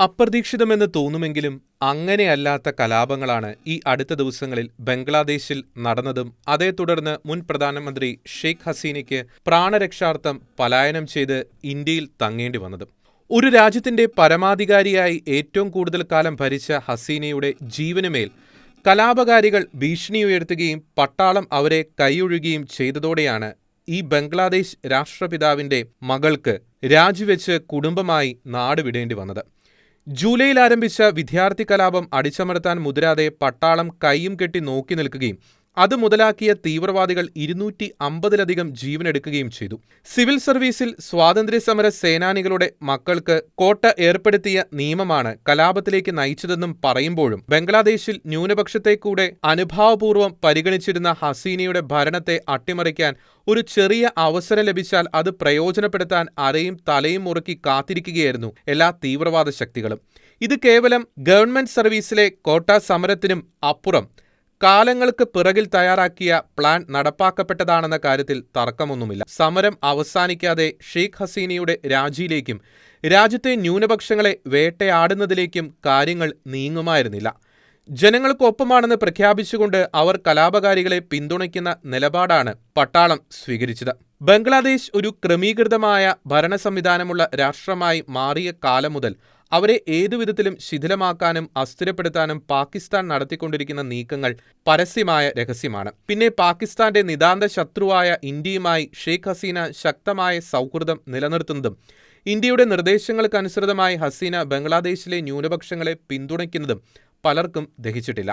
അപ്രതീക്ഷിതമെന്ന് തോന്നുമെങ്കിലും അങ്ങനെയല്ലാത്ത കലാപങ്ങളാണ് ഈ അടുത്ത ദിവസങ്ങളിൽ ബംഗ്ലാദേശിൽ നടന്നതും. അതേ തുടർന്ന് മുൻ പ്രധാനമന്ത്രി ഷെയ്ഖ് ഹസീനയ്ക്ക് പ്രാണരക്ഷാർത്ഥം പലായനം ചെയ്ത് ഇന്ത്യയിൽ തങ്ങേണ്ടി വന്നതും. ഒരു രാജ്യത്തിന്റെ പരമാധികാരിയായി ഏറ്റവും കൂടുതൽ കാലം ഭരിച്ച ഹസീനയുടെ ജീവനുമേൽ കലാപകാരികൾ ഭീഷണി ഉയർത്തുകയും പട്ടാളം അവരെ കൈയൊഴുകുകയും ചെയ്തതോടെയാണ് ഈ ബംഗ്ലാദേശ് രാഷ്ട്രപിതാവിന്റെ മകൾക്ക് രാജിവെച്ച് കുടുംബമായി നാടുവിടേണ്ടി വന്നത്. ജൂലൈയിൽ ആരംഭിച്ച വിദ്യാർത്ഥി കലാപം അടിച്ചമർത്താൻ മുതിരാതെ പട്ടാളം കൈയും കെട്ടി നോക്കി നിൽക്കുകയും അത് മുതലാക്കിയ തീവ്രവാദികൾ ഇരുന്നൂറ്റി അമ്പതിലധികം ജീവനെടുക്കുകയും ചെയ്തു. സിവിൽ സർവീസിൽ സ്വാതന്ത്ര്യസമര സേനാനികളുടെ മക്കൾക്ക് കോട്ട ഏർപ്പെടുത്തിയ നിയമമാണ് കലാപത്തിലേക്ക് നയിച്ചതെന്നും പറയുമ്പോഴും ബംഗ്ലാദേശിൽ ന്യൂനപക്ഷത്തെ കൂടെ അനുഭാവപൂർവം പരിഗണിച്ചിരുന്ന ഹസീനയുടെ ഭരണത്തെ അട്ടിമറിക്കാൻ ഒരു ചെറിയ അവസരം ലഭിച്ചാൽ അത് പ്രയോജനപ്പെടുത്താൻ അരയും തലയും മുറുക്കി കാത്തിരിക്കുകയായിരുന്നു എല്ലാ തീവ്രവാദ ശക്തികളും. ഇത് കേവലം ഗവൺമെന്റ് സർവീസിലെ കോട്ട സമരത്തിനും അപ്പുറം കാലങ്ങൾക്ക് പിറകിൽ തയ്യാറാക്കിയ പ്ലാൻ നടപ്പാക്കപ്പെട്ടതാണെന്ന കാര്യത്തിൽ തർക്കമൊന്നുമില്ല. സമരം അവസാനിക്കാതെ ഷെയ്ഖ് ഹസീനയുടെ രാജിയിലേക്കും രാജ്യത്തെ ന്യൂനപക്ഷങ്ങളെ വേട്ടയാടുന്നതിലേക്കും കാര്യങ്ങൾ നീങ്ങുമായിരുന്നില്ല. ജനങ്ങൾക്കൊപ്പമാണെന്ന് പ്രഖ്യാപിച്ചുകൊണ്ട് അവർ കലാപകാരികളെ പിന്തുണയ്ക്കുന്ന നിലപാടാണ് പട്ടാളം സ്വീകരിച്ചത്. ബംഗ്ലാദേശ് ഒരു ക്രമീകൃതമായ ഭരണ സംവിധാനമുള്ള രാഷ്ട്രമായി മാറിയ കാലം മുതൽ അവരെ ഏതുവിധത്തിലും ശിഥിലമാക്കാനും അസ്ഥിരപ്പെടുത്താനും പാകിസ്ഥാൻ നടത്തിക്കൊണ്ടിരിക്കുന്ന നീക്കങ്ങൾ പരസ്യമായ രഹസ്യമാണ്. പിന്നെ പാകിസ്ഥാന്റെ നിതാന്ത ശത്രുവായ ഇന്ത്യയുമായി ഷെയ്ഖ് ഹസീന ശക്തമായ സൗഹൃദം നിലനിർത്തുന്നതും ഇന്ത്യയുടെ നിർദ്ദേശങ്ങൾക്കനുസൃതമായി ഹസീന ബംഗ്ലാദേശിലെ ന്യൂനപക്ഷങ്ങളെ പിന്തുണയ്ക്കുന്നതും പലർക്കും ദഹിച്ചിട്ടില്ല.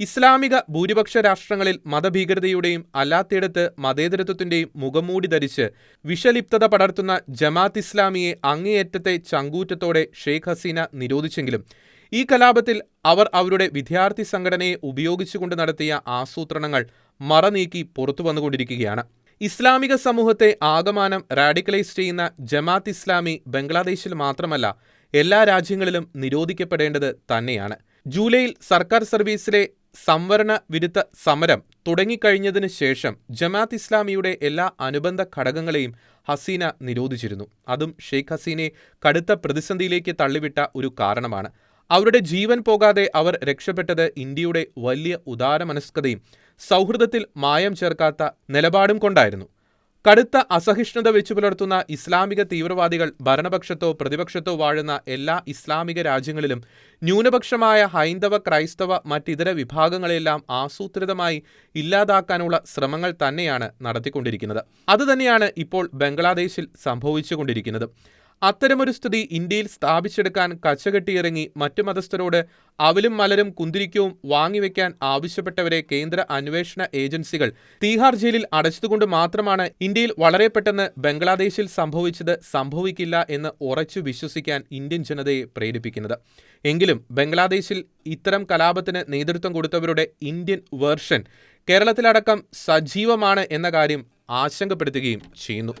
ഇസ്ലാമിക ഭൂരിപക്ഷ രാഷ്ട്രങ്ങളിൽ മതഭീകരതയുടെയും അല്ലാത്തിടത്ത് മതേതരത്വത്തിന്റെയും മുഖംമൂടി ധരിച്ച് വിഷലിപ്തത പടർത്തുന്ന ജമാത്ത് ഇസ്ലാമിയെ അങ്ങേയറ്റത്തെ ചങ്കൂറ്റത്തോടെ ഷെയ്ഖ് ഹസീന നിരോധിച്ചെങ്കിലും ഈ കലാപത്തിൽ അവർ അവരുടെ വിദ്യാർത്ഥി സംഘടനയെ ഉപയോഗിച്ചുകൊണ്ട് നടത്തിയ ആസൂത്രണങ്ങൾ മറനീക്കി പുറത്തു വന്നുകൊണ്ടിരിക്കുകയാണ്. ഇസ്ലാമിക സമൂഹത്തെ ആകമാനം റാഡിക്കലൈസ് ചെയ്യുന്ന ജമാത്ത് ഇസ്ലാമി ബംഗ്ലാദേശിൽ മാത്രമല്ല എല്ലാ രാജ്യങ്ങളിലും നിരോധിക്കപ്പെടേണ്ടത് തന്നെയാണ്. ജൂലൈയിൽ സർക്കാർ സർവീസിലെ സംവരണ വിരുദ്ധ സമരം തുടങ്ങിക്കഴിഞ്ഞതിന് ശേഷം ജമാത്ത് ഇസ്ലാമിയുടെ എല്ലാ അനുബന്ധ ഘടകങ്ങളെയും ഹസീന നിരോധിച്ചിരുന്നു. അതും ഷെയ്ഖ് ഹസീനെ കടുത്ത പ്രതിസന്ധിയിലേക്ക് തള്ളിവിട്ട ഒരു കാരണമാണ്. അവരുടെ ജീവൻ പോകാതെ അവർ രക്ഷപ്പെട്ടത് ഇന്ത്യയുടെ വലിയ ഉദാരമനസ്കതയും സൗഹൃദത്തിൽ മായം ചേർക്കാത്ത നിലപാടും കൊണ്ടായിരുന്നു. കടുത്ത അസഹിഷ്ണുത വെച്ചു പുലർത്തുന്ന ഇസ്ലാമിക തീവ്രവാദികൾ ഭരണപക്ഷത്തോ പ്രതിപക്ഷത്തോ വാഴുന്ന എല്ലാ ഇസ്ലാമിക രാജ്യങ്ങളിലും ന്യൂനപക്ഷമായ ഹൈന്ദവ ക്രൈസ്തവ മറ്റിതര വിഭാഗങ്ങളെല്ലാം ആസൂത്രിതമായി ഇല്ലാതാക്കാനുള്ള ശ്രമങ്ങൾ തന്നെയാണ് നടത്തിക്കൊണ്ടിരിക്കുന്നത്. അതുതന്നെയാണ് ഇപ്പോൾ ബംഗ്ലാദേശിൽ സംഭവിച്ചുകൊണ്ടിരിക്കുന്നത്. അത്തരമൊരു സ്ഥിതി ഇന്ത്യയിൽ സ്ഥാപിച്ചെടുക്കാൻ കച്ചകെട്ടിയിറങ്ങി മറ്റു മതസ്ഥരോട് അവലും മലരും കുന്തിരിക്കവും വാങ്ങിവെക്കാൻ ആവശ്യപ്പെട്ടവരെ കേന്ദ്ര അന്വേഷണ ഏജൻസികൾ തീഹാർ ജയിലിൽ അടച്ചതുകൊണ്ട് മാത്രമാണ് ഇന്ത്യയിൽ വളരെ പെട്ടെന്ന് ബംഗ്ലാദേശിൽ സംഭവിച്ചത് സംഭവിക്കില്ല എന്ന് ഉറച്ചു വിശ്വസിക്കാൻ ഇന്ത്യൻ ജനതയെ പ്രേരിപ്പിക്കുന്നത്. എങ്കിലും ബംഗ്ലാദേശിൽ ഇത്തരം കലാപത്തിന് നേതൃത്വം കൊടുത്തവരുടെ ഇന്ത്യൻ വേർഷൻ കേരളത്തിലടക്കം സജീവമാണ് എന്ന കാര്യം ആശങ്കപ്പെടുത്തുകയും ചെയ്യുന്നു.